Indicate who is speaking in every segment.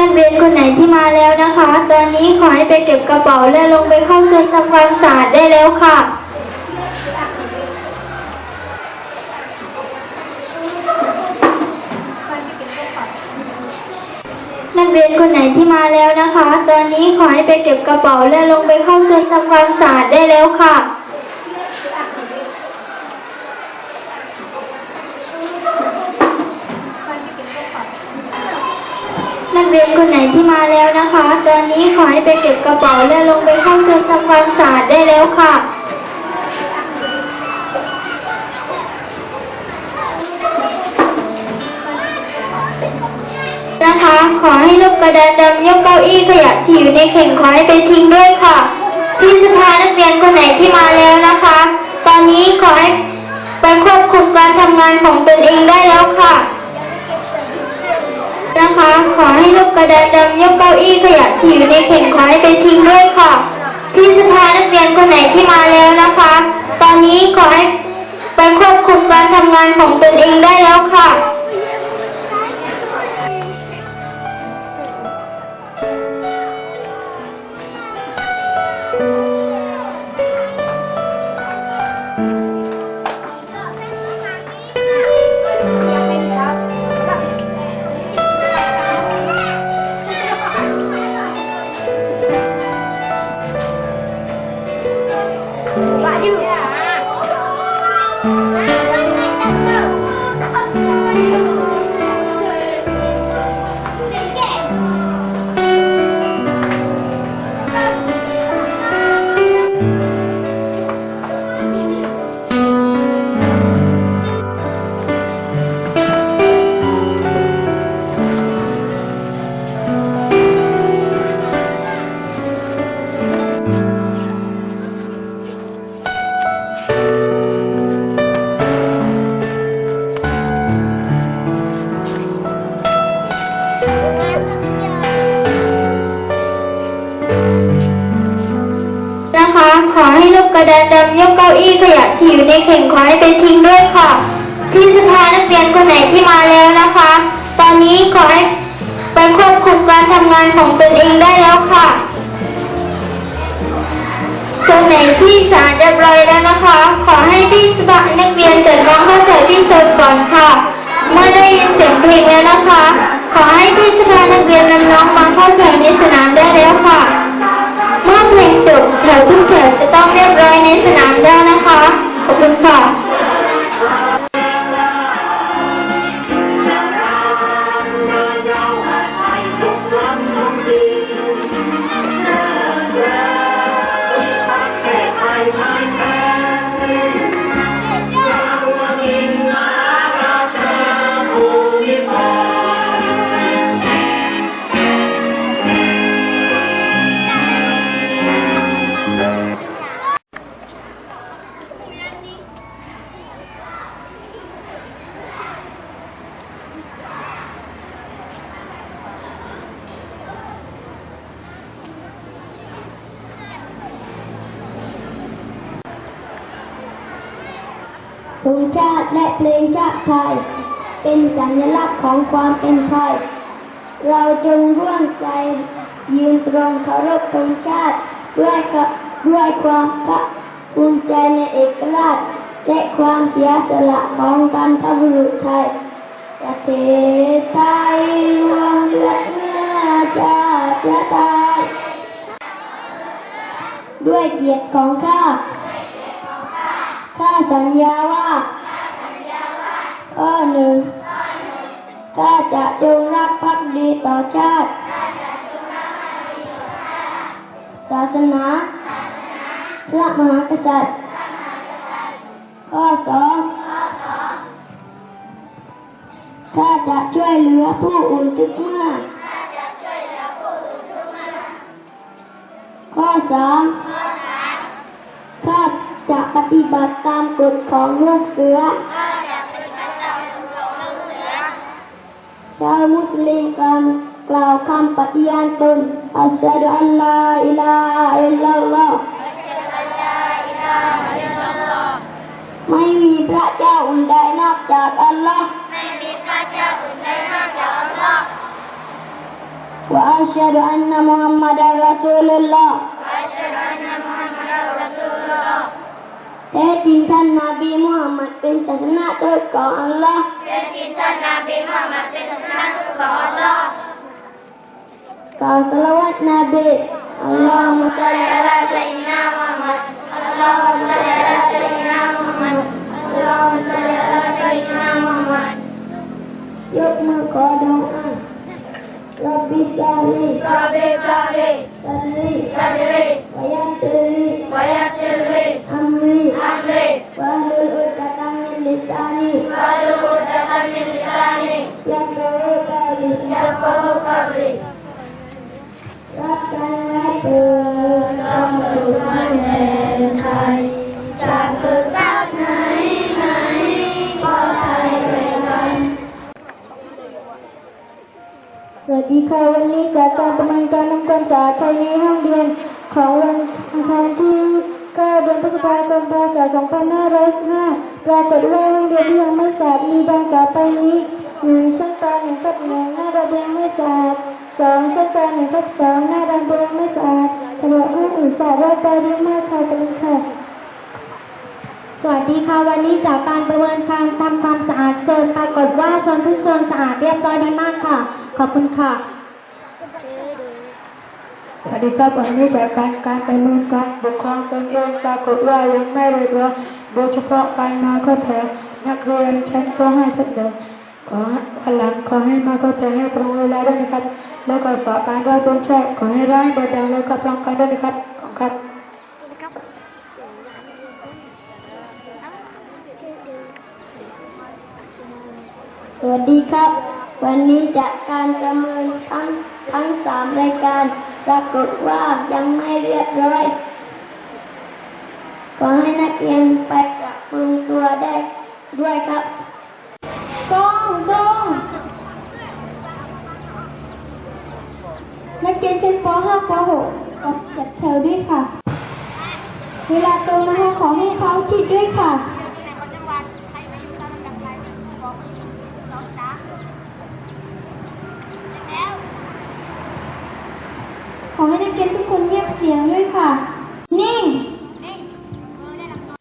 Speaker 1: นักเรียนคนไหนที่มาแล้วนะคะ ตอนนี้ขอให้ไปเก็บกระเป๋าและลงไปเข้าเซนทำความสะอาดได้แล้วค่ะนักเรียนคนไหนที่มาแล้วนะคะ ตอนนี้ขอให้ไปเก็บกระเป๋าและลงไปเข้าเซนทำความสะอาดได้แล้วค่ะ นักเรียนคนไหนที่มาแล้วนะคะ ตอนนี้ขอให้ไปเก็บกระเป๋าและลงไปเข้าเซนทำความสะอาดได้แล้วค่ะนะคะ ขอให้ลูกกระดานดำยกเก้าอี้ขยะที่อยู่ในเข่งขอให้ไปทิ้งด้วยค่ะพี่สภานักเรียนคนไหนที่มาแล้วนะคะ ตอนนี้ขอให้ไปควบคุมการทำงานของตนเองได้แล้วค่ะ นะคะ ขอให้ลูกกระดาษดำยกเก้าอี้ขยะที่อยู่ในเข่งขอให้ไปทิ้งด้วยค่ะ พี่สภานักเรียนคนไหนที่มาแล้วนะคะ ตอนนี้ขอให้ไปควบคุมการทำงานของตนเองได้แล้วค่ะ ในเข่งขอให้ไปทิ้งด้วยค่ะ พี่สภานักเรียนคนไหนที่มาแล้วนะคะ ตอนนี้ขอให้ไปควบคุมการทำงานของตนเองได้แล้วค่ะส่วนไหนที่สารเรียบร้อยแล้วนะคะ ขอให้พี่สภานักเรียนจัดน้องเข้าแถวที่โซนก่อนค่ะ เมื่อได้ยินเสียงเพลงแล้วนะคะ ขอให้พี่สภานักเรียนนำน้องมาเข้าแถวในสนามได้แล้วค่ะ เมื่อเพลงจบแถวทุกแถวจะต้องเรียบร้อยในสนามแล้วนะคะ ขอ
Speaker 2: ชาติและเพลงชาติไทย เป็นสัญลักษณ์ของความเป็นไทย เราจงร่วมใจยืนตรงเคารพธงชาติด้วยกะด้วยความภาคภูมิใจในเอกราชและความเสียสละของบรรพบุรุษไทยประเทศไทยรวมเลือดเนื้อชาติไทยด้วยเกียรติของข้าข้าสัญญาว่า ข้อหนึ่งข้าจะจงรักภักดีต่อชาติ ศาสนาพระมหากษัตริย์ ข้อสองข้าจะช่วยเหลือผู้อื่นทุกเมื่อ ข้อสามข้าจะปฏิบัติตามกฎของลูกเสือ ชาวมุสลิมกันกล่าวคำปฏิญาณตนอัสชฮะดุอัลลาอิลาฮะอิลลัลลอฮ์ไม่มีพระเจ้าอื่นใดนอกจากอัลลอฮ์
Speaker 3: ไม่มีพระเจ้าอื่นใดนอกจากอัลลอฮ์
Speaker 2: وأشهد أن محمدا رسول الله แท้จริงท่านนาบีมุฮัมมัดเป็นศาสนาทูตของอัลลอฮ์
Speaker 1: แท้จริงท่านนาบีมุฮัมมัดเป็นศา สนาทูตของอัลลอฮ์
Speaker 2: กล่าวสละวัตนาบีอัล และเปิด
Speaker 1: เราสู่แผ่นไทยจากเกิดรักไหนไหนก็ไทยด้วยกัน
Speaker 2: สวัสดีค่ะวันนี้จากการประมาณการทำความสะอาดภายในห้องเรียนของวันอังคารที่9เดือนพฤษภาคมพศ2505ปรากฏว่าห้องเรียนที่ยังไม่สะอาดมีดังกล่าไปนี้หนึ่งชั้นตอนหนึ่งทับหนึ่งหน้าระเบียงไม่สะอาดสองชั้นตอนหนึ่งทับ สะอากๆค่ะคุณค่ะ
Speaker 3: สวัสดีค่ะวันนี้จากการประเมินการทำความสะอาดโซนปรากฏว่าโซนทุกโซนสะอาดเรียบร้อยดีมากค่ะ ขอบคุณค่ะ
Speaker 2: สวัสดีครับวันนี้จากการการประเมินการปกครองตนเองปรากฏว่ายังไม่เรียบร้อยโดยเฉพาะการมาเข้าแถวนักเรียนชั้นป .5 ชั้นเดิมขอพลังขอให้มาเข้าแถวให้ตรงเวลาด้วยนะครับแล้วก็ฝากการว่าตรงชาติขอให้ร้ายบอร์ดังแล้วก็พร้อมกันด้วยนะครับขอบคุณครับ วัสดีครับ วันนี้จากการประเมินทั้งทั้งสามรายการปรากฏว่ายังไม่เรียบร้อย ขอให้นักเรียนไปปรับปรุงตัวได้ด้วยครับ
Speaker 3: กล้องกล้องนักเรียนชั้นป .5 ป .6 ออกจัดแถวด้วยค่ะ เวลาตรงนะคะขอให้เขาชิดด้วยค่ะ ขอให้นักเรียนทุกคนเงียบเสียงด้วยค่ะ นิ่ง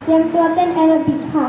Speaker 3: เตรียมตัวเต้นแอโรบิกค่ะ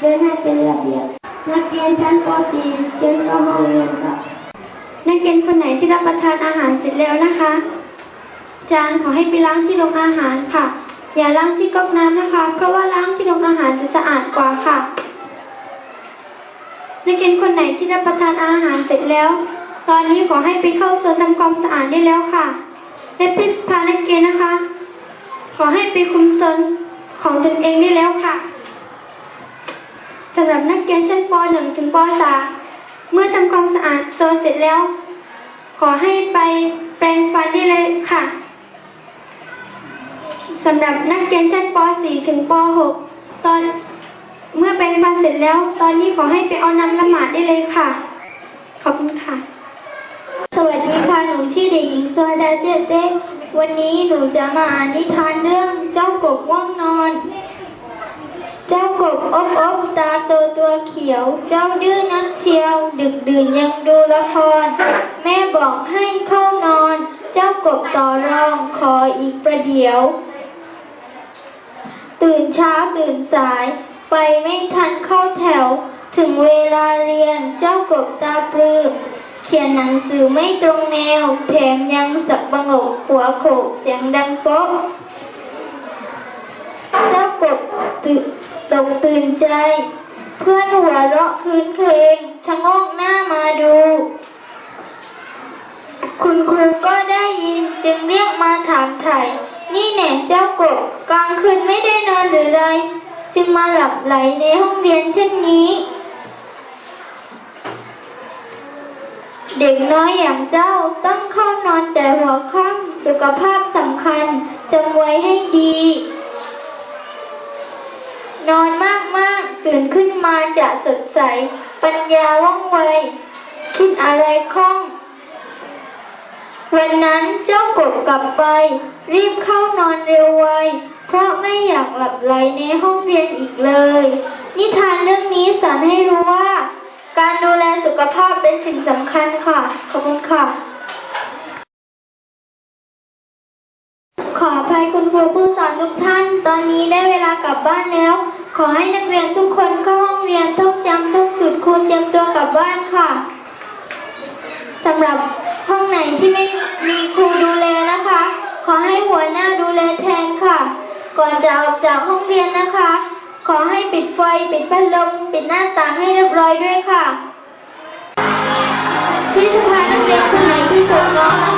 Speaker 2: เดินให้เป็นระเบียบนักเรียนชั้นป .4 เชิญเข้าห้องเรียนครับ
Speaker 1: นักเรียนคนไหนที่รับประทานอาหารเสร็จแล้วนะคะ จานขอให้ไปล้างที่โรงอาหารค่ะ อย่าล้างที่ก๊อกน้ำนะคะ เพราะว่าล้างที่โรงอาหารจะสะอาดกว่าค่ะ นักเรียนคนไหนที่รับประทานอาหารเสร็จแล้ว ตอนนี้ขอให้ไปเข้าโซนทำความสะอาดได้แล้วค่ะและพิสพานักเรียนนะคะ ขอให้ไปคุมโซนของตนเองได้แล้วค่ะ สำหรับนักเรียนชั้นป .1 ถึงป .3 เมื่อทำความสะอาดโซนเสร็จแล้ว ขอให้ไปแปรงฟันได้เลยค่ะสำหรับนักเรียนชั้นป .4 ถึงป .6 ตอนเมื่อแปรงฟันเสร็จแล้ว ตอนนี้ขอให้ไปเอาน้ำละหมาดได้เลยค่ะ ขอบคุณค่ะ สวัสดีค่ะ หนูชื่อเด็กหญิงสวดาเจเต้วันนี้หนูจะมาอ่านนิทานเรื่องเจ้ากบว่างนอน เจ้ากบอบอบตาโตตัวเขียว เจ้าดื้อนักเชียว ดึกดื่นยังดูละคร แม่บอกให้เข้านอน เจ้ากบต่อรองขออีกประเดี๋ยว ตื่นเช้าตื่นสาย ไปไม่ทันเข้าแถว ถึงเวลาเรียนเจ้ากบตาปลือเขียนหนังสือไม่ตรงแนว แถมยังสับประงกหัวโขกเสียงดังโป๊ะเจ้ากบตื่น ตกตื่นใจ เพื่อนหัวเราะคืนเครงชะงกหน้ามาดู คุณครูก็ได้ยินจึงเรียกมาถามไถ่นี่แหน่เจ้ากบกลางคืนไม่ได้นอนหรือไร จึงมาหลับไหลในห้องเรียนเช่นนี้ เด็กน้อยอย่างเจ้าต้องเข้านอนแต่หัวค่ำสุขภาพสำคัญจำไว้ให้ดี นอนมากๆ ตื่นขึ้นมาจะสดใส ปัญญาว่องไว คิดอะไรคล่อง วันนั้นเจ้ากบกลับไป รีบเข้านอนเร็วไว เพราะไม่อยากหลับไหลในห้องเรียนอีกเลย นิทานเรื่องนี้สอนให้รู้ว่า การดูแลสุขภาพเป็นสิ่งสำคัญค่ะ ขอบคุณค่ะขออภัยคุณครูผู้สอนทุกท่าน ตอนนี้ได้เวลากลับบ้านแล้ว ขอให้นักเรียนทุกคนเข้าห้องเรียนท่องจำท่องจุดคูณเตรียมตัวกลับบ้านค่ะสำหรับห้องไหนที่ไม่มีครูดูแลนะคะ ขอให้หัวหน้าดูแลแทนค่ะ ก่อนจะออกจากห้องเรียนนะคะ ขอให้ปิดไฟปิดพัดลมปิดหน้าต่างให้เรียบร้อยด้วยค่ะ ที่สภานักเรียนคนไหนที่ส่งน้องนะคะ